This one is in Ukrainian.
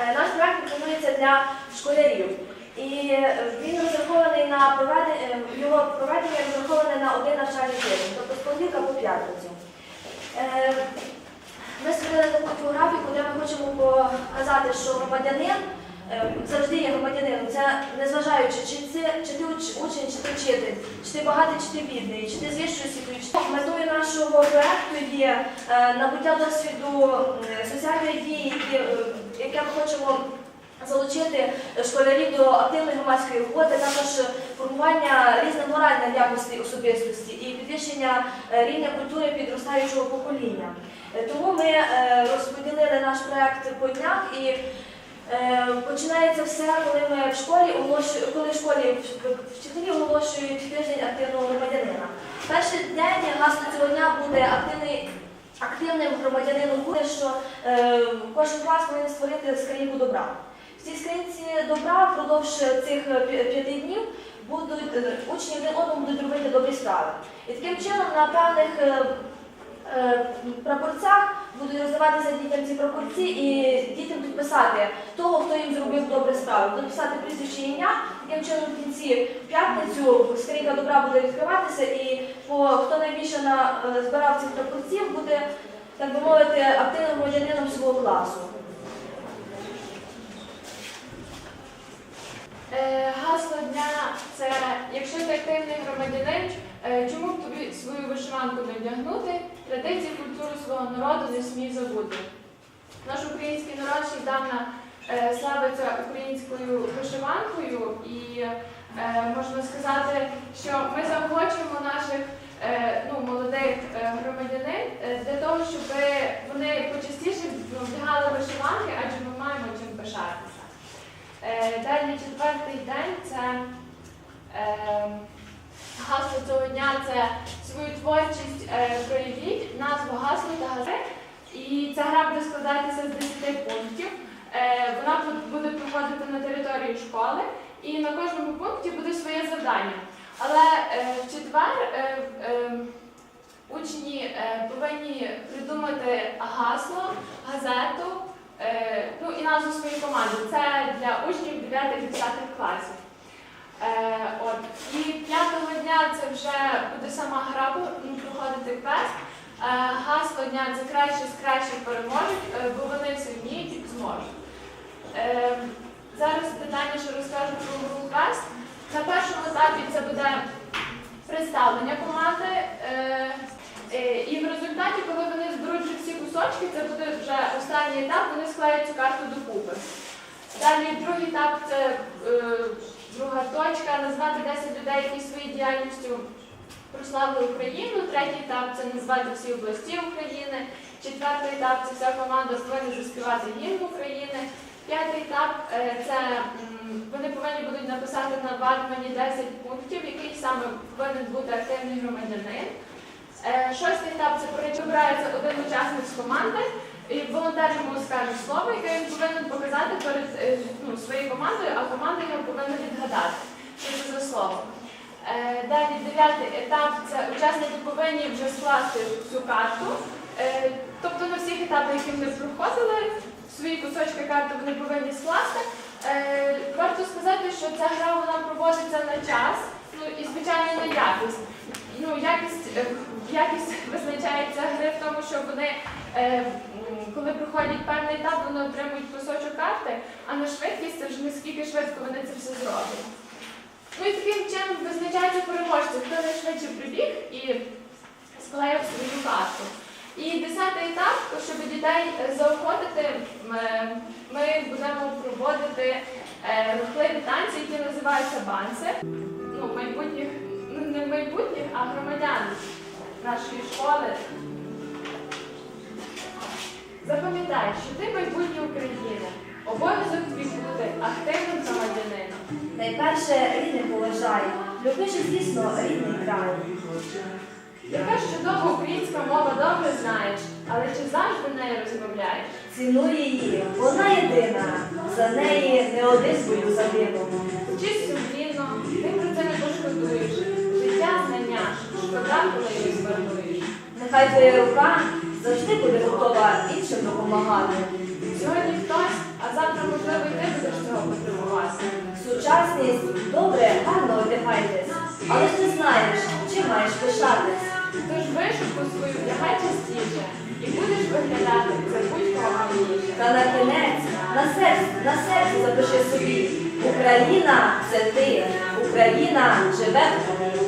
Е, Наш проект пропонується для школярів. І е, він розрахований на проведення, його проведення розраховане на один навчальний тиждень, тобто з понеділка по п'ятницю. Е, Ми створили таку інфографіку, де ми хочемо показати, що громадянин завжди є громадянином. Це незважаючи, чи це чи ти учень, чи ти вчитель, чи ти багатий, чи ти бідний, чи ти з вищою освітою. Метою нашого проекту є набуття досвіду соціальної дії, яке ми хочемо залучити школярів до активної громадської роботи, також формування різних моральних якостей особистості і підвищення е, рівня культури підростаючого покоління. Е, Тому ми е, розподілили наш проект по днях і починається все, коли ми в школі коли в школі вчителі оголошують тиждень активного громадянина. Перший день гасло цього дня буде активний. Активним громадянином буде, що кожен клас повинен створити скриньку добра. В цій скринці добра впродовж цих е, п'яти днів будуть е, учні один одному будуть робити добрі справи. І таким чином на певних е, прапорцях будуть роздаватися дітям ці прапорці і дітям будуть писати того, хто їм зробив добре справу. Будуть писати прізвище ім'я. Таким чином в кінці п'ятницю скринька добра буде відкриватися, і по хто найбільше на, збирав цих прапорців, буде, так би мовити, активним громадянином свого класу. Е, Гасло дня це якщо ти активний громадянин, е, чому б тобі свою вишиванку не вдягнути, традиції культуру свого народу не смій забути. Наш український народ ще давно е, славиться українською вишиванкою, і е, можна сказати, що ми заохочуємо наших ну, молодих громадянин для того, щоб вони почастіше вдягали вишиванки, адже ми маємо чим пишатися. Далі четвертий день це е, гасло цього дня це свою творчість е, проявіть, назву гасло та газет. І ця гра буде складатися з 10 пунктів. Е, Вона буде проходити на території школи, і на кожному пункті буде своє завдання. Але е, в четвер е, е, учні повинні придумати гасло, газету, ну і назву своєї команди. Це для учнів 9-10 класів. Е, от. І п'ятого дня це вже буде сама гра ну, проходити квест. Е, гасло дня це краще з кращих переможуть, е, бо вони все вміють і зможуть. Е, зараз детальніше розкажу про гру квест. На першому етапі це буде представлення команди. Е, Е, І в результаті, коли вони зберуть вже всі кусочки, це буде вже останній етап, вони склеять цю карту докупи. Далі другий етап це е, друга точка, назвати 10 людей, які своєю діяльністю прославили Україну. Третій етап це назвати всі області України. Четвертий етап це вся команда повинна заспівати гімн України. П'ятий етап е, це вони повинні будуть написати на ватмані 10 пунктів, який саме повинен бути активний громадянин. Е, Шостий етап це передбирається один учасник з команди, волонтер йому скаже слово, яке він повинен показати перед е, ну, своєю командою, а команда його повинна відгадати, що це за слово. Е, Далі дев'ятий етап це учасники повинні вже скласти цю карту. Е, Тобто на всіх етапах, які вони проходили, свої кусочки карти вони повинні скласти. Варто сказати, що ця гра вона проводиться на час, ну і звичайно на якість. Ну, якість, якість визначається гри в тому, що вони, е, коли проходять певний етап, вони отримують кусочок карти, а на швидкість це вже наскільки швидко вони це все зроблять. Ну і таким чином визначається переможця, хто найшвидше прибіг і склеїв свою карту. І десятий етап, щоб дітей е, заохотити, е, ми будемо проводити рухливі танці, які називаються банси. Ну, майбутніх, не майбутніх, а громадян нашої школи. Запам'ятай, що ти майбутнє України. Обов'язок твій бути активним громадянином. Найперше рідних поважай, любиш, звісно, рідний край. Яка ж чудова українська мова добре знаєш, але чи завжди нею розмовляєш? Цінуй її, вона єдина, за неї не один бою загинув. Вчись сумлінно, ти про це не пошкодуєш. Шкода, коли її. Нехай твоя рука завжди буде готова іншим допомагати. Сьогодні хтось, а завтра прекрасність, добре, гарно одягайтесь. Але ти знаєш, чим маєш пишатись. Тож вишивку свою вдягай частіше і будеш виглядати за будь-кого гарніше. Та на кінець, на серці, на серці запиши собі. Україна це ти, Україна живе в тобі.